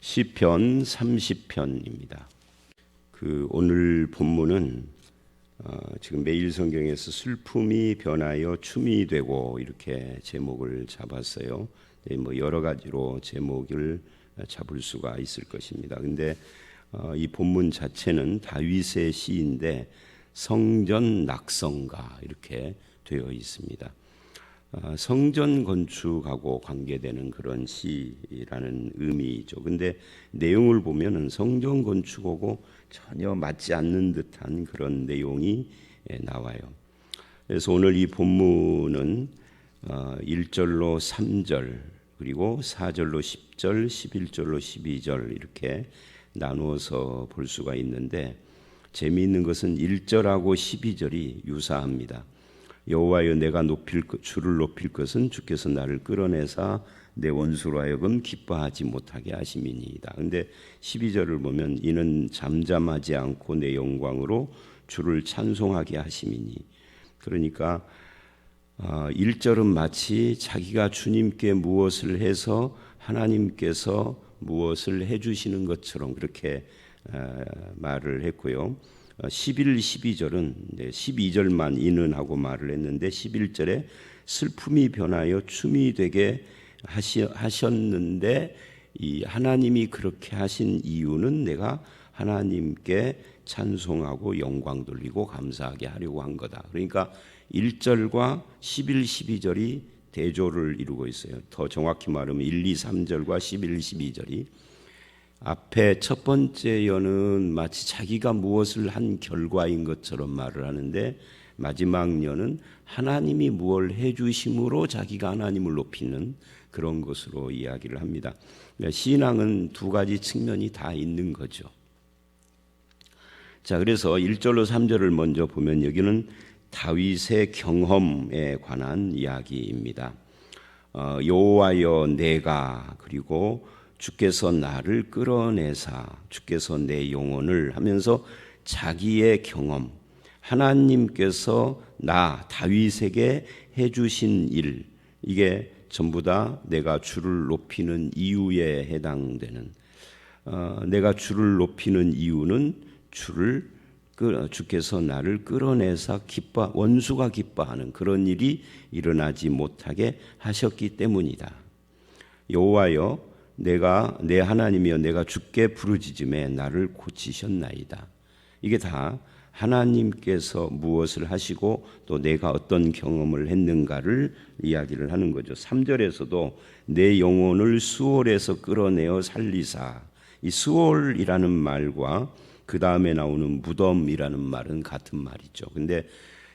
시편 30편입니다. 그 오늘 본문은 어, 지금 매일 성경에서 슬픔이 변하여 춤이 되고 이렇게 제목을 잡았어요. 네, 뭐 여러 가지로 제목을 잡을 수가 있을 것입니다. 근데 어, 이 본문 자체는 다윗의 시인데 성전 낙성가 이렇게 되어 있습니다. 어, 성전 건축하고 관계되는 그런 시라는 의미죠. 근데 내용을 보면은 성전 건축하고 전혀 맞지 않는 듯한 그런 내용이 예, 나와요. 그래서 오늘 이 본문은 1절로 어, 3절 그리고 4절로 10절, 11절로 12절 이렇게 나누어서 볼 수가 있는데 재미있는 것은 1절하고 12절이 유사합니다. 여호와여 내가 높일 주를 높일 것은 주께서 나를 끌어내사 내 원수로 하여금 기뻐하지 못하게 하심이니이다. 근데 12절을 보면 이는 잠잠하지 않고 내 영광으로 주를 찬송하게 하심이니. 그러니까 1절은 아, 마치 자기가 주님께 무엇을 해서 하나님께서 무엇을 해 주시는 것처럼 그렇게 아, 말을 했고요. 11, 12절은 12절만 이는 하고 말을 했는데 11절에 슬픔이 변하여 춤이 되게 하셨는데 이 하나님이 그렇게 하신 이유는 내가 하나님께 찬송하고 영광 돌리고 감사하게 하려고 한 거다. 그러니까 1절과 11, 12절이 대조를 이루고 있어요. 더 정확히 말하면 1, 2, 3절과 11, 12절이 앞에 첫 번째 여는 마치 자기가 무엇을 한 결과인 것처럼 말을 하는데 마지막 여는 하나님이 무엇을 해주심으로 자기가 하나님을 높이는 그런 것으로 이야기를 합니다. 그러니까 신앙은 두 가지 측면이 다 있는 거죠. 자, 그래서 1절로 3절을 먼저 보면 여기는 다윗의 경험에 관한 이야기입니다. 어, 여호와여 내가 그리고 주께서 나를 끌어내사 주께서 내 영혼을 하면서 자기의 경험 하나님께서 나 다윗에게 해 주신 일 이게 전부 다 내가 주를 높이는 이유에 해당되는 어, 내가 주를 높이는 이유는 주를 주께서 나를 끌어내사 기뻐 원수가 기뻐하는 그런 일이 일어나지 못하게 하셨기 때문이다. 여호와여 내가 내 하나님이여 내가 주께 부르짖음에 나를 고치셨나이다. 이게 다 하나님께서 무엇을 하시고 또 내가 어떤 경험을 했는가를 이야기를 하는 거죠. 3절에서도 내 영혼을 수월에서 끌어내어 살리사. 이 수월이라는 말과 그 다음에 나오는 무덤이라는 말은 같은 말이죠. 근데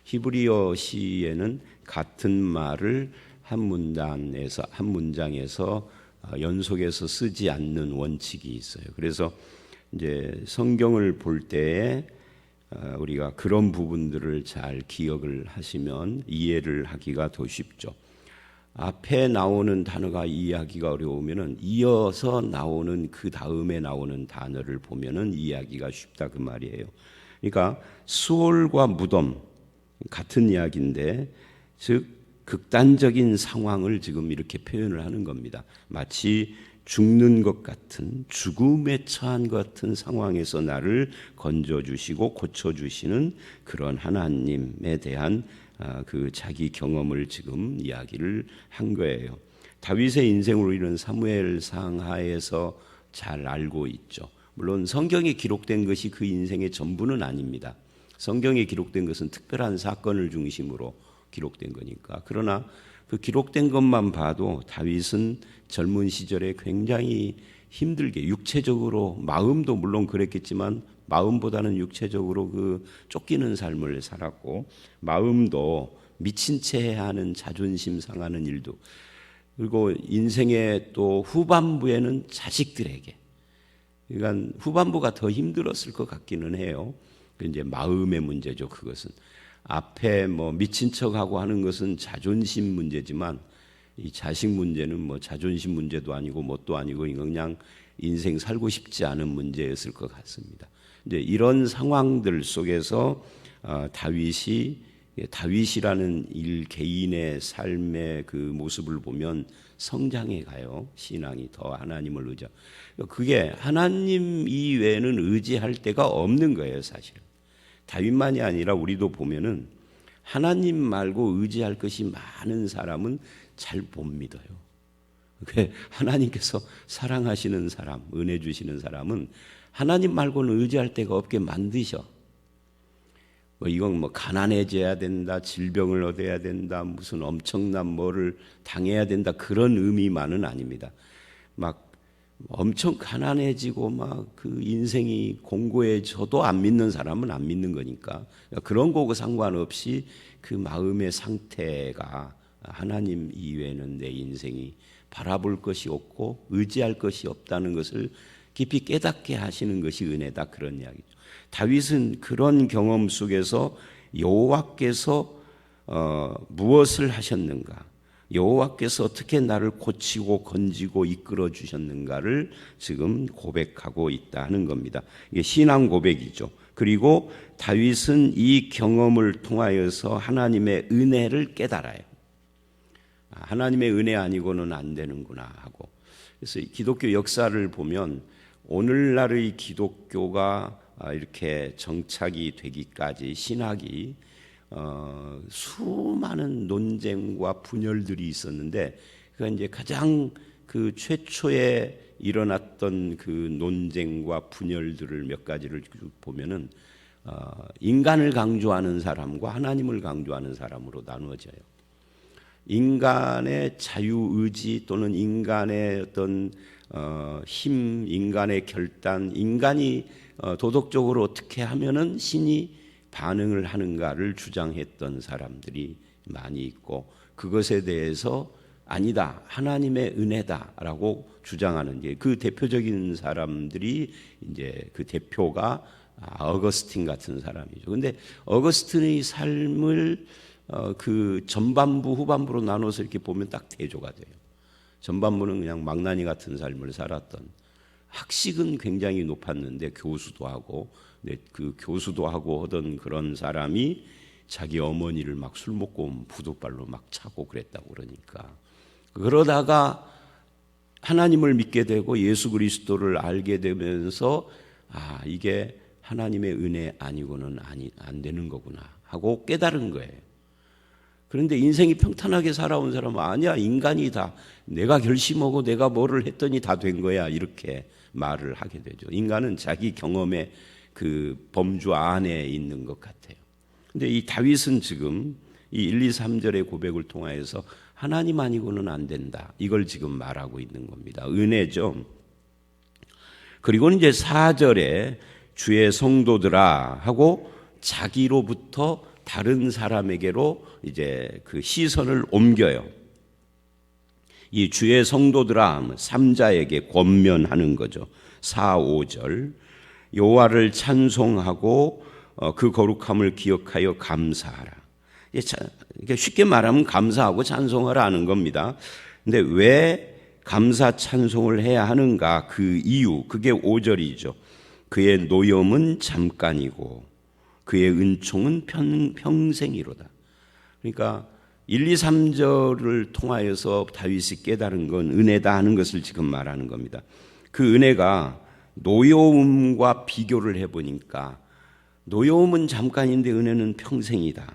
히브리어 시에는 같은 말을 한 문단에서 한 문장에서 어, 연속해서 쓰지 않는 원칙이 있어요. 그래서 이제 성경을 볼 때에 어, 우리가 그런 부분들을 잘 기억을 하시면 이해를 하기가 더 쉽죠. 앞에 나오는 단어가 이해하기가 어려우면은 이어서 나오는 그 다음에 나오는 단어를 보면은 이해하기가 쉽다 그 말이에요. 그러니까 수월과 무덤 같은 이야기인데 즉 극단적인 상황을 지금 이렇게 표현을 하는 겁니다. 마치 죽는 것 같은 죽음에 처한 것 같은 상황에서 나를 건져 주시고 고쳐 주시는 그런 하나님에 대한 아, 그 자기 경험을 지금 이야기를 한 거예요. 다윗의 인생으로 우리는 사무엘 상 하에서 잘 알고 있죠. 물론 성경에 기록된 것이 그 인생의 전부는 아닙니다. 성경에 기록된 것은 특별한 사건을 중심으로 기록된 거니까. 그러나 그 기록된 것만 봐도 다윗은 젊은 시절에 굉장히 힘들게 육체적으로 마음도 물론 그랬겠지만 마음보다는 육체적으로 그 쫓기는 삶을 살았고 마음도 미친 채 하는 자존심 상하는 일도 그리고 인생의 또 후반부에는 자식들에게 그러니까 후반부가 더 힘들었을 것 같기는 해요. 그 이제 마음의 문제죠. 그것은 앞에 뭐 미친 척하고 하는 것은 자존심 문제지만 이 자식 문제는 뭐 자존심 문제도 아니고 뭣도 아니고 그냥 인생 살고 싶지 않은 문제였을 것 같습니다. 이제 이런 상황들 속에서 어, 다윗이 예, 다윗이라는 일 개인의 삶의 그 모습을 보면 성장해 가요. 신앙이 더 하나님을 의지. 그게 하나님 이외에는 의지할 데가 없는 거예요, 사실. 다윗만이 아니라 우리도 보면은 하나님 말고 의지할 것이 많은 사람은 잘 못 믿어요. 하나님께서 사랑하시는 사람, 은혜 주시는 사람은 하나님 말고는 의지할 데가 없게 만드셔. 뭐 이건 뭐 가난해져야 된다, 질병을 얻어야 된다, 무슨 엄청난 뭐를 당해야 된다 그런 의미만은 아닙니다. 막 엄청 가난해지고 막 그 인생이 공고해져도 안 믿는 사람은 안 믿는 거니까 그런 거고 상관없이 그 마음의 상태가 하나님 이외에는 내 인생이 바라볼 것이 없고 의지할 것이 없다는 것을 깊이 깨닫게 하시는 것이 은혜다 그런 이야기죠. 다윗은 그런 경험 속에서 여호와께서 어, 무엇을 하셨는가? 여호와께서 어떻게 나를 고치고 건지고 이끌어 주셨는가를 지금 고백하고 있다 하는 겁니다. 이게 신앙 고백이죠. 그리고 다윗은 이 경험을 통하여서 하나님의 은혜를 깨달아요. 아, 하나님의 은혜 아니고는 안 되는구나 하고. 그래서 기독교 역사를 보면 오늘날의 기독교가 아, 이렇게 정착이 되기까지 신학이 어, 수많은 논쟁과 분열들이 있었는데 그 이제 가장 그 최초에 일어났던 그 논쟁과 분열들을 몇 가지를 보면은 어, 인간을 강조하는 사람과 하나님을 강조하는 사람으로 나누어져요. 인간의 자유 의지 또는 인간의 어떤 어, 힘, 인간의 결단, 인간이 어, 도덕적으로 어떻게 하면은 신이 반응을 하는가를 주장했던 사람들이 많이 있고 그것에 대해서 아니다 하나님의 은혜다라고 주장하는 그 대표적인 사람들이 이제 그 대표가 어거스틴 같은 사람이죠. 근데 어거스틴의 삶을 어, 그 전반부 후반부로 나눠서 이렇게 보면 딱 대조가 돼요. 전반부는 그냥 망나니 같은 삶을 살았던 학식은 굉장히 높았는데 교수도 하고 그 교수도 하고 하던 그런 사람이 자기 어머니를 막 술 먹고 부두발로 막 차고 그랬다고 그러니까 그러다가 하나님을 믿게 되고 예수 그리스도를 알게 되면서 아 이게 하나님의 은혜 아니고는 아니 안 되는 거구나 하고 깨달은 거예요. 그런데 인생이 평탄하게 살아온 사람은 아니야 인간이 다. 내가 결심하고 내가 뭐를 했더니 다 된 거야 이렇게 말을 하게 되죠. 인간은 자기 경험에 그 범주 안에 있는 것 같아요. 근데 이 다윗은 지금 이 1, 2, 3절의 고백을 통하여서 하나님 아니고는 안 된다. 이걸 지금 말하고 있는 겁니다. 은혜죠. 그리고 이제 4절에 주의 성도들아 하고 자기로부터 다른 사람에게로 이제 그 시선을 옮겨요. 이 주의 성도들아 3자에게 권면하는 거죠. 4, 5절. 여호와를 찬송하고 어, 그 거룩함을 기억하여 감사하라. 쉽게 말하면 감사하고 찬송하라는 겁니다. 근데 왜 감사 찬송을 해야 하는가? 그 이유, 그게 5절이죠. 그의 노염은 잠깐이고 그의 은총은 평, 평생이로다. 그러니까 1, 2, 3절을 통하여서 다윗이 깨달은 건 은혜다 하는 것을 지금 말하는 겁니다. 그 은혜가 노여움과 비교를 해보니까 노여움은 잠깐인데 은혜는 평생이다.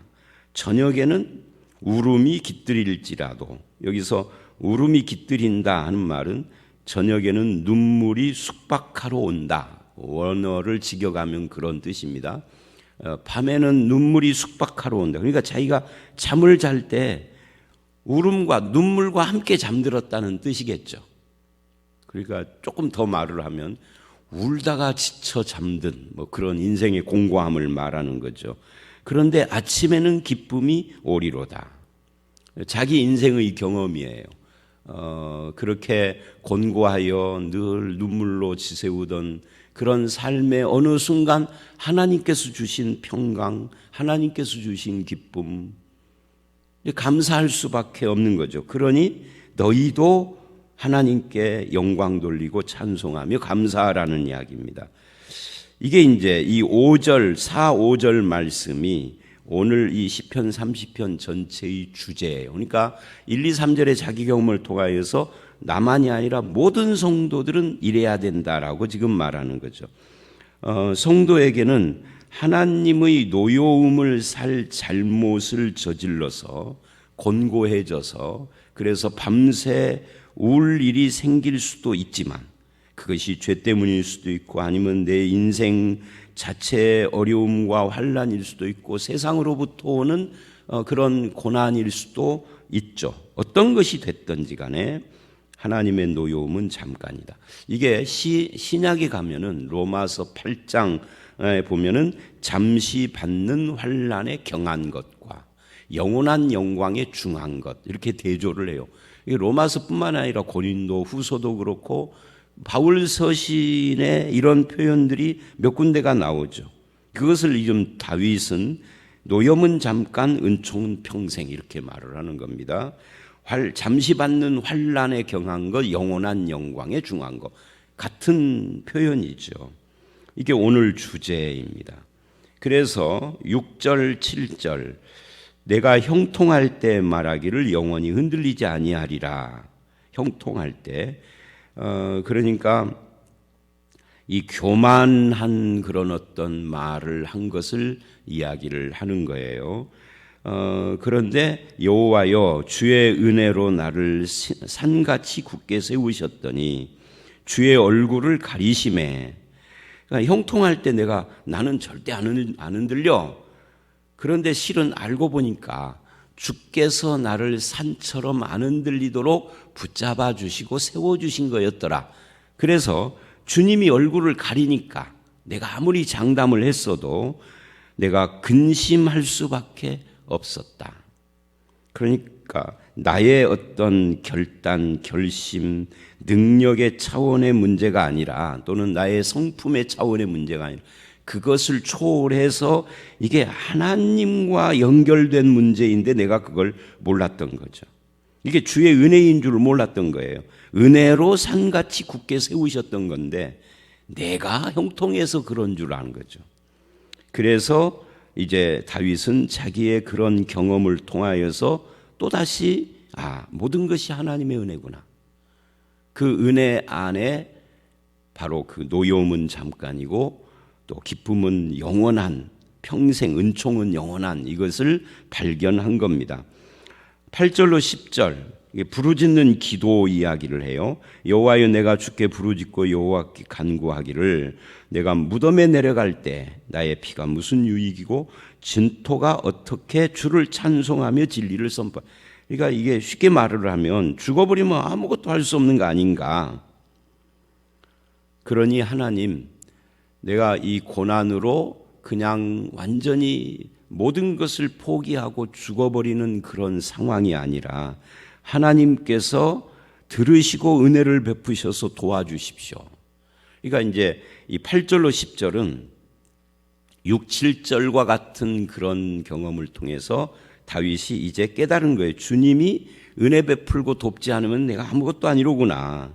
저녁에는 울음이 깃들일지라도 여기서 울음이 깃들인다 하는 말은 저녁에는 눈물이 숙박하러 온다. 원어를 직역하면 그런 뜻입니다. 어, 밤에는 눈물이 숙박하러 온다. 그러니까 자기가 잠을 잘 때 울음과 눈물과 함께 잠들었다는 뜻이겠죠. 그러니까 조금 더 말을 하면 울다가 지쳐 잠든 뭐 그런 인생의 공고함을 말하는 거죠. 그런데 아침에는 기쁨이 오리로다. 자기 인생의 경험이에요. 어, 그렇게 곤고하여 늘 눈물로 지새우던 그런 삶의 어느 순간 하나님께서 주신 평강, 하나님께서 주신 기쁨, 감사할 수밖에 없는 거죠. 그러니 너희도 하나님께 영광 돌리고 찬송하며 감사하라는 이야기입니다. 이게 이제 이 5절, 4, 5절 말씀이 오늘 이 시편 30편 전체의 주제예요. 그러니까 1, 2, 3절의 자기 경험을 통하여서 나만이 아니라 모든 성도들은 이래야 된다라고 지금 말하는 거죠. 어, 성도에게는 하나님의 노여움을 살 잘못을 저질러서 곤고해져서 그래서 밤새 울 일이 생길 수도 있지만 그것이 죄 때문일 수도 있고 아니면 내 인생 자체의 어려움과 환란일 수도 있고 세상으로부터 오는 어, 그런 고난일 수도 있죠. 어떤 것이 됐든지 간에 하나님의 노여움은 잠깐이다. 이게 시, 신약에 가면은 로마서 8장에 보면은 잠시 받는 환란에 경한 것과 영원한 영광에 중한 것 이렇게 대조를 해요. 이게 로마서뿐만 아니라 고린도 후서도 그렇고 바울 서신에 이런 표현들이 몇 군데가 나오죠. 그것을 지금 다윗은 노염은 잠깐 은총은 평생 이렇게 말을 하는 겁니다. 활, 잠시 받는 환란에 경한 것, 영원한 영광에 중한 것 같은 표현이죠. 이게 오늘 주제입니다. 그래서 6절, 7절 내가 형통할 때 말하기를 영원히 흔들리지 아니하리라. 형통할 때 어, 그러니까 이 교만한 그런 어떤 말을 한 것을 이야기를 하는 거예요. 어, 그런데 여호와여 주의 은혜로 나를 산같이 굳게 세우셨더니 주의 얼굴을 가리심에 그러니까 형통할 때 내가 나는 절대 안, 안 흔들려. 그런데 실은 알고 보니까 주께서 나를 산처럼 안 흔들리도록 붙잡아 주시고 세워 주신 거였더라. 그래서 주님이 얼굴을 가리니까 내가 아무리 장담을 했어도 내가 근심할 수밖에 없었다. 그러니까 나의 어떤 결단, 결심, 능력의 차원의 문제가 아니라 또는 나의 성품의 차원의 문제가 아니라 그것을 초월해서 이게 하나님과 연결된 문제인데 내가 그걸 몰랐던 거죠. 이게 주의 은혜인 줄 몰랐던 거예요. 은혜로 산같이 굳게 세우셨던 건데 내가 형통해서 그런 줄 아는 거죠. 그래서 이제 다윗은 자기의 그런 경험을 통하여서 또다시 아, 모든 것이 하나님의 은혜구나. 그 은혜 안에 바로 그 노여움은 잠깐이고 또 기쁨은 영원한 평생 은총은 영원한 이것을 발견한 겁니다. 8절로 10절 부르짖는 기도 이야기를 해요. 여호와여 내가 주께 부르짖고 여호와께 간구하기를 내가 무덤에 내려갈 때 나의 피가 무슨 유익이고 진토가 어떻게 주를 찬송하며 진리를 선포. 그러니까 이게 쉽게 말을 하면 죽어버리면 아무것도 할 수 없는 거 아닌가. 그러니 하나님 내가 이 고난으로 그냥 완전히 모든 것을 포기하고 죽어버리는 그런 상황이 아니라 하나님께서 들으시고 은혜를 베푸셔서 도와주십시오. 그러니까 이제 이 8절로 10절은 6, 7절과 같은 그런 경험을 통해서 다윗이 이제 깨달은 거예요. 주님이 은혜 베풀고 돕지 않으면 내가 아무것도 아니로구나.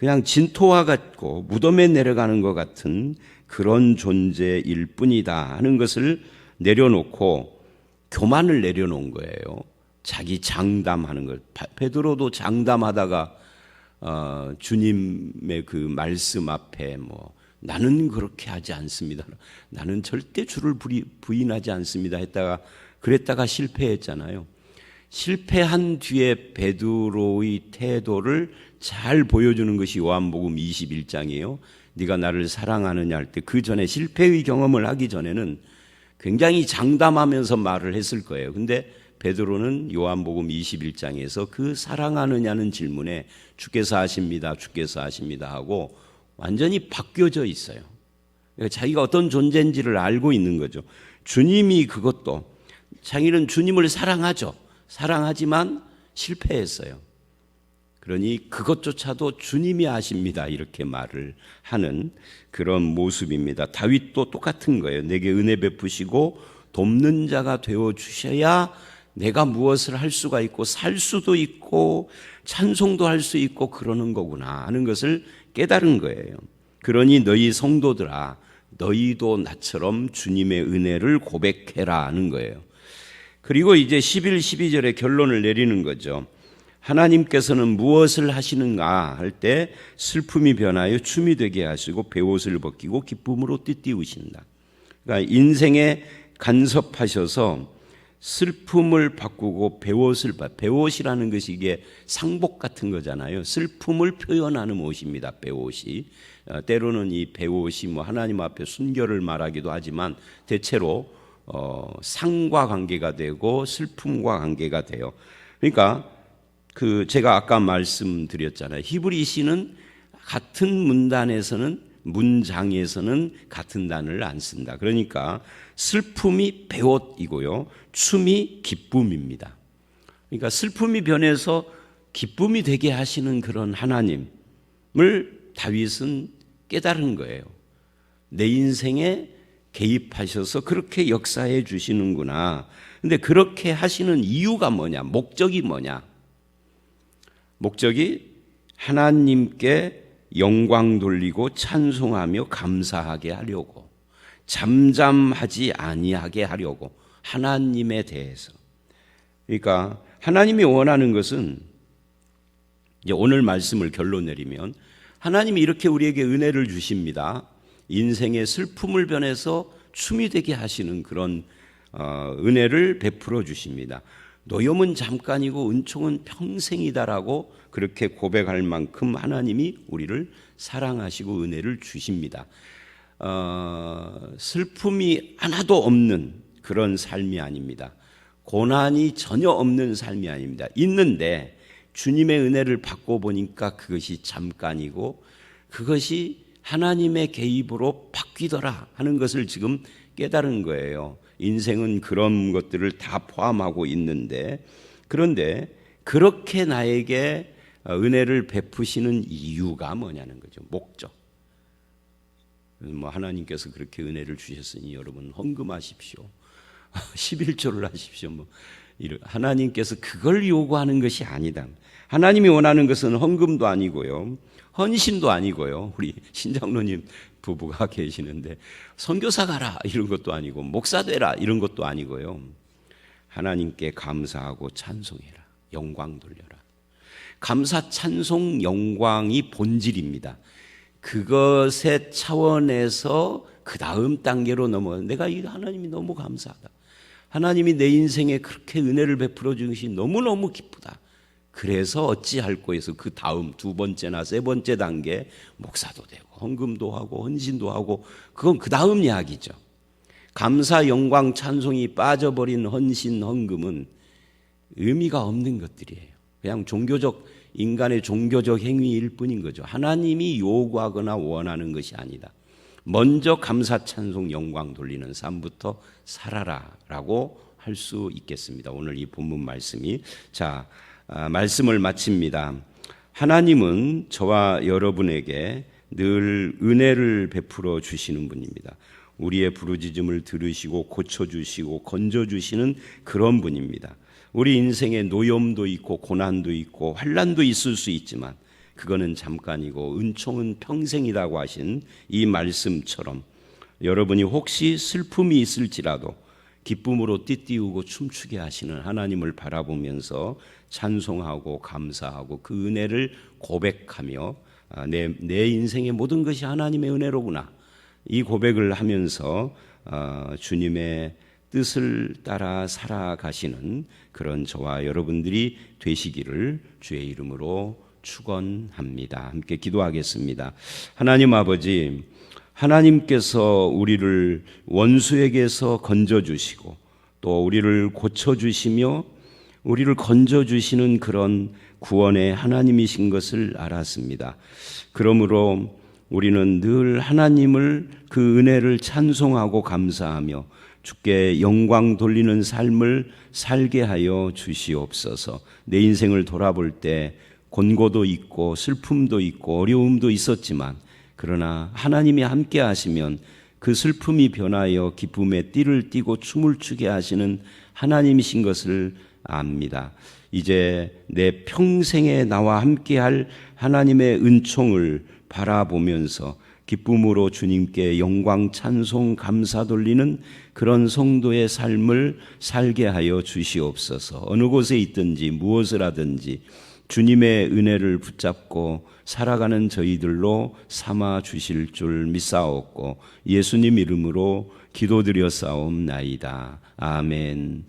그냥 진토와 같고 무덤에 내려가는 것 같은 그런 존재일 뿐이다 하는 것을 내려놓고 교만을 내려놓은 거예요. 자기 장담하는 것. 베드로도 장담하다가 어, 주님의 그 말씀 앞에 뭐 나는 그렇게 하지 않습니다. 나는 절대 주를 부인하지 않습니다. 했다가 그랬다가 실패했잖아요. 실패한 뒤에 베드로의 태도를 잘 보여주는 것이 요한복음 21장이에요. 네가 나를 사랑하느냐 할 때 그 전에 실패의 경험을 하기 전에는 굉장히 장담하면서 말을 했을 거예요. 근데 베드로는 요한복음 21장에서 그 사랑하느냐는 질문에 주께서 하십니다. 주께서 하십니다 하고 완전히 바뀌어져 있어요. 그러니까 자기가 어떤 존재인지를 알고 있는 거죠. 주님이 그것도 자기는 주님을 사랑하죠. 사랑하지만 실패했어요. 그러니 그것조차도 주님이 아십니다. 이렇게 말을 하는 그런 모습입니다. 다윗도 똑같은 거예요. 내게 은혜 베푸시고 돕는 자가 되어 주셔야 내가 무엇을 할 수가 있고 살 수도 있고 찬송도 할 수 있고 그러는 거구나 하는 것을 깨달은 거예요. 그러니 너희 성도들아 너희도 나처럼 주님의 은혜를 고백해라 하는 거예요. 그리고 이제 11, 12절에 결론을 내리는 거죠. 하나님께서는 무엇을 하시는가 할 때 슬픔이 변하여 춤이 되게 하시고 배옷을 벗기고 기쁨으로 띠띠우신다. 그러니까 인생에 간섭하셔서 슬픔을 바꾸고 배옷을 배옷이라는 것이 이게 상복 같은 거잖아요. 슬픔을 표현하는 옷입니다. 배옷이 어, 때로는 이 배옷이 뭐 하나님 앞에 순결을 말하기도 하지만 대체로 어, 상과 관계가 되고 슬픔과 관계가 돼요. 그러니까 그 제가 아까 말씀드렸잖아요. 히브리시는 같은 문단에서는 문장에서는 같은 단어를 안 쓴다. 그러니까 슬픔이 배옷이고요. 춤이 기쁨입니다. 그러니까 슬픔이 변해서 기쁨이 되게 하시는 그런 하나님을 다윗은 깨달은 거예요. 내 인생에 개입하셔서 그렇게 역사해 주시는구나. 근데 그렇게 하시는 이유가 뭐냐? 목적이 뭐냐? 목적이 하나님께 영광 돌리고 찬송하며 감사하게 하려고 잠잠하지 아니하게 하려고 하나님에 대해서 그러니까 하나님이 원하는 것은 이제 오늘 말씀을 결론 내리면 하나님이 이렇게 우리에게 은혜를 주십니다. 인생의 슬픔을 변해서 춤이 되게 하시는 그런 어, 은혜를 베풀어 주십니다. 노염은 잠깐이고 은총은 평생이다라고 그렇게 고백할 만큼 하나님이 우리를 사랑하시고 은혜를 주십니다. 어, 슬픔이 하나도 없는 그런 삶이 아닙니다. 고난이 전혀 없는 삶이 아닙니다. 있는데 주님의 은혜를 받고 보니까 그것이 잠깐이고 그것이 하나님의 개입으로 바뀌더라 하는 것을 지금 깨달은 거예요. 인생은 그런 것들을 다 포함하고 있는데 그런데 그렇게 나에게 은혜를 베푸시는 이유가 뭐냐는 거죠. 목적. 뭐 하나님께서 그렇게 은혜를 주셨으니 여러분 헌금하십시오. 11조를 하십시오. 뭐 하나님께서 그걸 요구하는 것이 아니다. 하나님이 원하는 것은 헌금도 아니고요. 헌신도 아니고요. 우리 신장로님 부부가 계시는데 선교사 가라 이런 것도 아니고 목사 되라 이런 것도 아니고요. 하나님께 감사하고 찬송해라. 영광 돌려라. 감사 찬송 영광이 본질입니다. 그것의 차원에서 그 다음 단계로 넘어 내가 이 하나님이 너무 감사하다. 하나님이 내 인생에 그렇게 은혜를 베풀어 주신 너무너무 기쁘다. 그래서 어찌할꼬 해서 그 다음 두 번째나 세 번째 단계 목사도 되고 헌금도 하고 헌신도 하고 그건 그 다음 이야기죠. 감사 영광 찬송이 빠져버린 헌신 헌금은 의미가 없는 것들이에요. 그냥 종교적 인간의 종교적 행위일 뿐인 거죠. 하나님이 요구하거나 원하는 것이 아니다. 먼저 감사 찬송 영광 돌리는 삶부터 살아라라고 할 수 있겠습니다. 오늘 이 본문 말씀이 자 아, 말씀을 마칩니다. 하나님은 저와 여러분에게 늘 은혜를 베풀어 주시는 분입니다. 우리의 부르짖음을 들으시고 고쳐 주시고 건져 주시는 그런 분입니다. 우리 인생에 노염도 있고 고난도 있고 환란도 있을 수 있지만 그거는 잠깐이고 은총은 평생이라고 하신 이 말씀처럼 여러분이 혹시 슬픔이 있을지라도 기쁨으로 띠띠우고 춤추게 하시는 하나님을 바라보면서 찬송하고 감사하고 그 은혜를 고백하며 아, 내, 내 인생의 모든 것이 하나님의 은혜로구나. 이 고백을 하면서 어, 주님의 뜻을 따라 살아가시는 그런 저와 여러분들이 되시기를 주의 이름으로 축원합니다. 함께 기도하겠습니다. 하나님 아버지, 하나님께서 우리를 원수에게서 건져 주시고 또 우리를 고쳐 주시며 우리를 건져 주시는 그런 구원의 하나님이신 것을 알았습니다. 그러므로 우리는 늘 하나님을 그 은혜를 찬송하고 감사하며 주께 영광 돌리는 삶을 살게 하여 주시옵소서. 내 인생을 돌아볼 때 곤고도 있고 슬픔도 있고 어려움도 있었지만 그러나 하나님이 함께 하시면 그 슬픔이 변하여 기쁨의 띠를 띠고 춤을 추게 하시는 하나님이신 것을 압니다. 이제 내 평생에 나와 함께 할 하나님의 은총을 바라보면서 기쁨으로 주님께 영광 찬송 감사 돌리는 그런 성도의 삶을 살게 하여 주시옵소서. 어느 곳에 있든지 무엇을 하든지 주님의 은혜를 붙잡고 살아가는 저희들로 삼아 주실 줄 믿사옵고 예수님 이름으로 기도드려 싸움나이다. 아멘.